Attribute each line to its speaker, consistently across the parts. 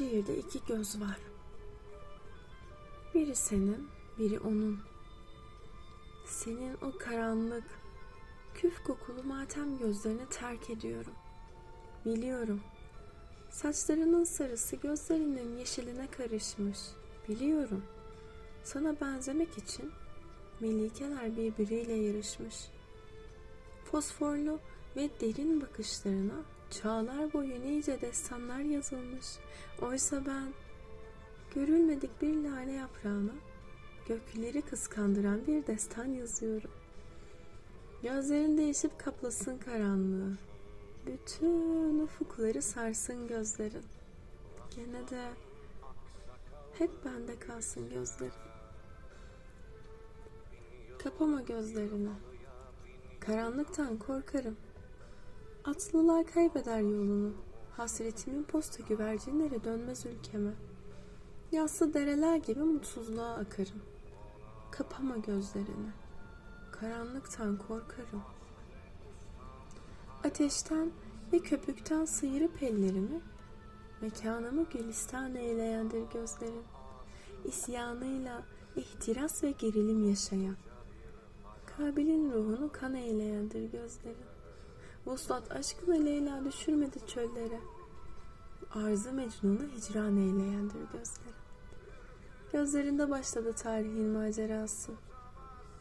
Speaker 1: şehirde iki göz var. Biri senin, biri onun. Senin o karanlık, küf kokulu matem gözlerini terk ediyorum. Biliyorum. Saçlarının sarısı gözlerinin yeşiline karışmış. Biliyorum. Sana benzemek için melikeler birbiriyle yarışmış. Fosforlu ve derin bakışlarına çağlar boyu nice destanlar yazılmış. Oysa ben görülmedik bir lale yaprağına gökleri kıskandıran bir destan yazıyorum. Gözlerin değişip kaplasın karanlığı. Bütün ufukları sarsın gözlerin. Gene de hep bende kalsın gözlerin. Kapama gözlerini. Karanlıktan korkarım. Atlılar kaybeder yolunu. Hasretimin posta güvercinleri dönmez ülkeme. Yassı dereler gibi mutsuzluğa akarım. Kapama gözlerini. Karanlıktan korkarım. Ateşten ve köpükten sıyırıp ellerimi, mekanımı gülistan eyleyendir gözlerin. İsyanıyla ihtiras ve gerilim yaşayan, Kabil'in ruhunu kan eyleyendir gözlerin. Vuslat aşkını Leyla düşürmedi çöllere. Arzı Mecnun'u hicran eyleyendir gözlerin. Gözlerinde başladı tarihin macerası.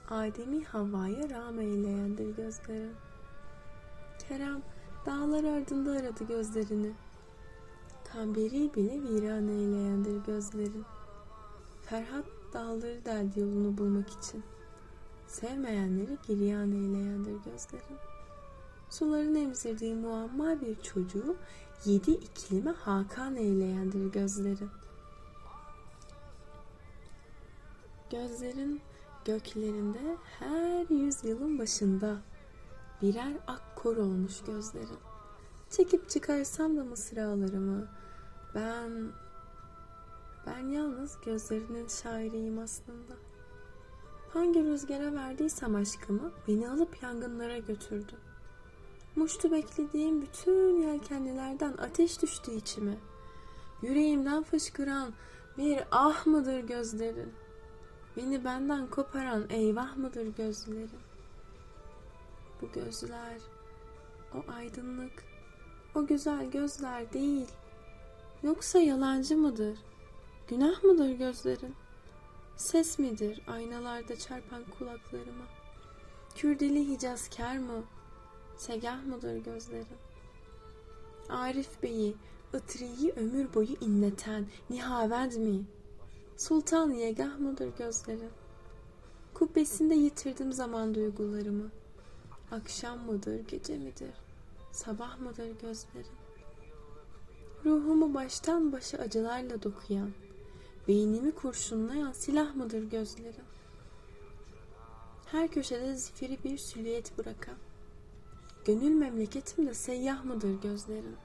Speaker 1: Adem'i Havva'ya rağm eyleyendir gözlerin. Kerem dağlar ardında aradı gözlerini. Kamberi bile viran eyleyendir gözlerin. Ferhat dağları deldi yolunu bulmak için. Sevmeyenleri giryan eyleyendir gözlerin. Suların emzirdiği muamma bir çocuğu yedi iklime hakan eyleyendir gözlerin. Gözlerin göklerinde her yüzyılın başında birer ak kor olmuş gözlerin. Çekip çıkarsam da mısralarımı ben ben yalnız gözlerinin şairiyim aslında. Hangi rüzgara verdiysem aşkımı beni alıp yangınlara götürdü. Muştu beklediğim bütün yelkenlilerden ateş düştü içime. Yüreğimden fışkıran bir ah mıdır gözlerin? Beni benden koparan eyvah mıdır gözlerin? Bu gözler, o aydınlık, o güzel gözler değil. Yoksa yalancı mıdır? Günah mıdır gözlerin? Ses midir aynalarda çarpan kulaklarıma? Kürdeli Hicazkar mı? Segah mıdır gözlerin? Arif Bey'i, Itri'yi ömür boyu inleten Nihavend mi? Sultan Yegah mıdır gözlerin? Kubbesinde yitirdim zaman duygularımı. Akşam mıdır, gece midir? Sabah mıdır gözlerin? Ruhumu baştan başa acılarla dokuyan, beynimi kurşunlayan silah mıdır gözlerin? Her köşede zifiri bir süliyet bırakan, gönül memleketimde seyyah mıdır gözlerin?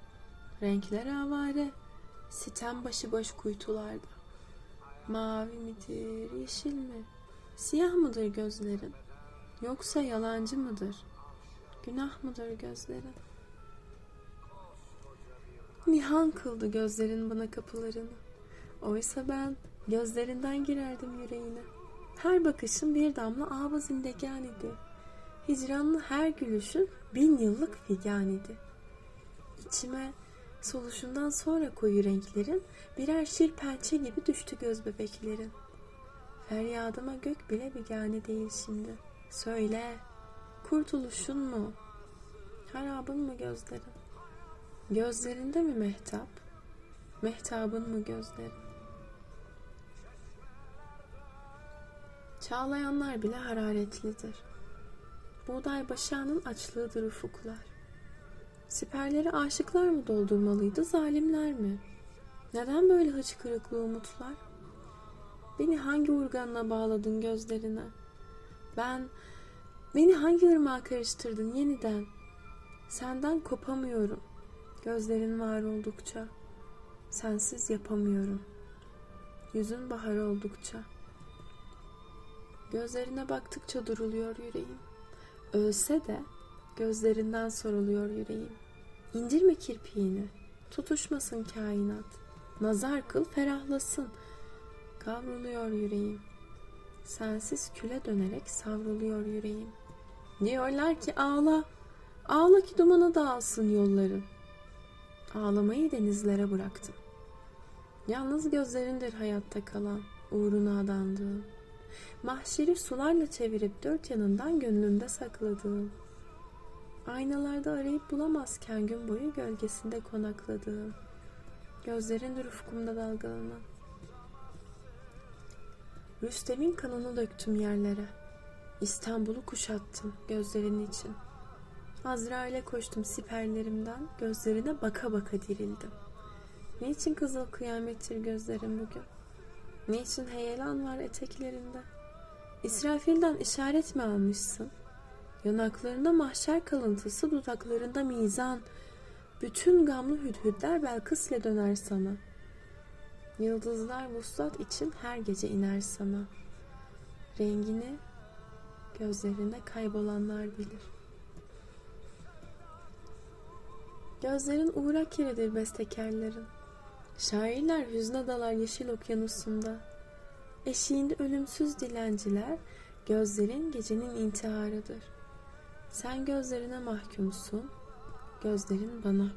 Speaker 1: Renkler avare, sitem başıboş kuytularda. Mavi midir, yeşil mi? Siyah mıdır gözlerin? Yoksa yalancı mıdır? Günah mıdır gözlerin? Nihan kıldı gözlerin bana kapılarını. Oysa ben gözlerinden girerdim yüreğine. Her bakışın bir damla ağabey zindegan idi. Hicranlı her gülüşün bin yıllık figan idi. İçime soluşundan sonra koyu renklerin birer şir pençe gibi düştü göz bebeklerin. Feryadıma gök bile bigane değil şimdi. Söyle, kurtuluşun mu? Harabın mı gözlerin? Gözlerinde mi mehtap? Mehtabın mı gözlerin? Çağlayanlar bile hararetlidir. Buğday başağının açlığıdır ufuklar. Siperleri aşıklar mı doldurmalıydı, zalimler mi? Neden böyle hıçkırıklı umutlar? Beni hangi urganla bağladın gözlerine? Ben, beni hangi ırmağa karıştırdın yeniden? Senden kopamıyorum. Gözlerin var oldukça. Sensiz yapamıyorum. Yüzün bahar oldukça. Gözlerine baktıkça duruluyor yüreğim. Ölse de gözlerinden soruluyor yüreğim. İndirme kirpiğini, tutuşmasın kainat. Nazar kıl ferahlasın. Kavruluyor yüreğim. Sensiz küle dönerek savruluyor yüreğim. Diyorlar ki ağla. Ağla ki dumana dağılsın yolların. Ağlamayı denizlere bıraktım. Yalnız gözlerindir hayatta kalan, uğruna adandığım. Mahşeri sularla çevirip dört yanından gönlümde sakladığım. Aynalarda arayıp bulamazken gün boyu gölgesinde konakladığım. Gözlerindir ufkumda dalgalanan. Rüstem'in kanını döktüm yerlere. İstanbul'u kuşattım gözlerin için. Azrail'e koştum siperlerimden, gözlerine baka baka dirildim. Niçin kızıl kıyamettir gözlerim bugün? Niçin heyelan var eteklerinde? İsrafil'den işaret mi almışsın? Yanaklarında mahşer kalıntısı, dudaklarında mizan. Bütün gamlı hüdhüdler Belkıs'le döner sana. Yıldızlar vuslat için her gece iner sana. Rengini gözlerinde kaybolanlar bilir. Gözlerin uğrak yeridir bestekarların. Şairler hüzne dalar yeşil okyanusunda. Eşiğinde ölümsüz dilenciler, gözlerin gecenin intiharıdır. Sen gözlerine mahkumsun, gözlerin bana.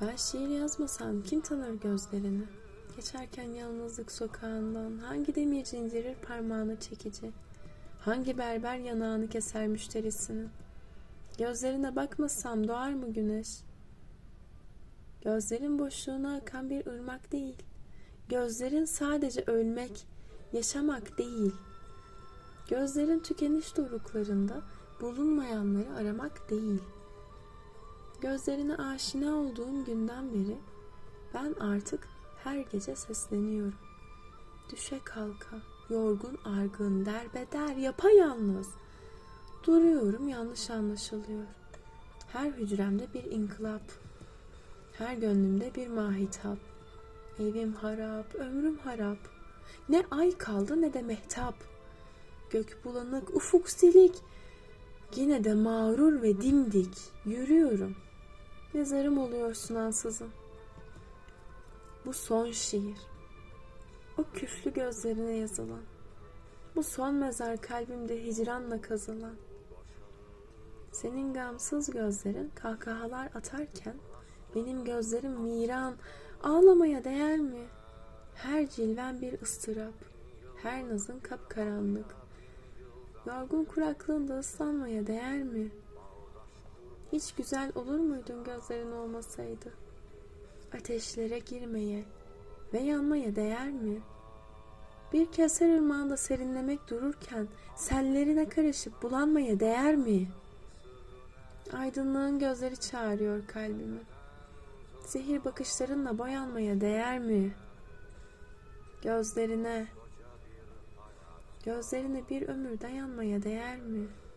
Speaker 1: Ben şiir yazmasam kim tanır gözlerini? Geçerken yalnızlık sokağından hangi demirci indirir parmağını çekici? Hangi berber yanağını keser müşterisinin? Gözlerine bakmasam doğar mı güneş? Gözlerin boşluğuna akan bir ırmak değil. Gözlerin sadece ölmek, yaşamak değil. Gözlerin tükeniş doruklarında bulunmayanları aramak değil. Gözlerine aşina olduğum günden beri ben artık her gece sesleniyorum. Düşe kalka, yorgun argın, derbeder, yapayalnız. Duruyorum yanlış anlaşılıyor. Her hücremde bir inkılap. Her gönlümde bir mahitap. Evim harap, ömrüm harap. Ne ay kaldı ne de mehtap. Gök bulanık, ufuk silik. Yine de mağrur ve dimdik yürüyorum. Mezarım oluyorsun ansızın. Bu son şiir. O küflü gözlerine yazılan. Bu son mezar kalbimde hicranla kazılan. Senin gamsız gözlerin kahkahalar atarken benim gözlerim viran ağlamaya değer mi? Her cilven bir ıstırap, her nazın kapkaranlık. Yorgun kuraklığında ıslanmaya değer mi? Hiç güzel olur muydun gözlerin olmasaydı? Ateşlere girmeye ve yanmaya değer mi? Bir keser ırmağında serinlemek dururken sellerine karışıp bulanmaya değer mi? Aydınlığın gözleri çağırıyor kalbimi. Zehir bakışlarınla boyanmaya değer mi? Gözlerine, gözlerine bir ömür dayanmaya değer mi?''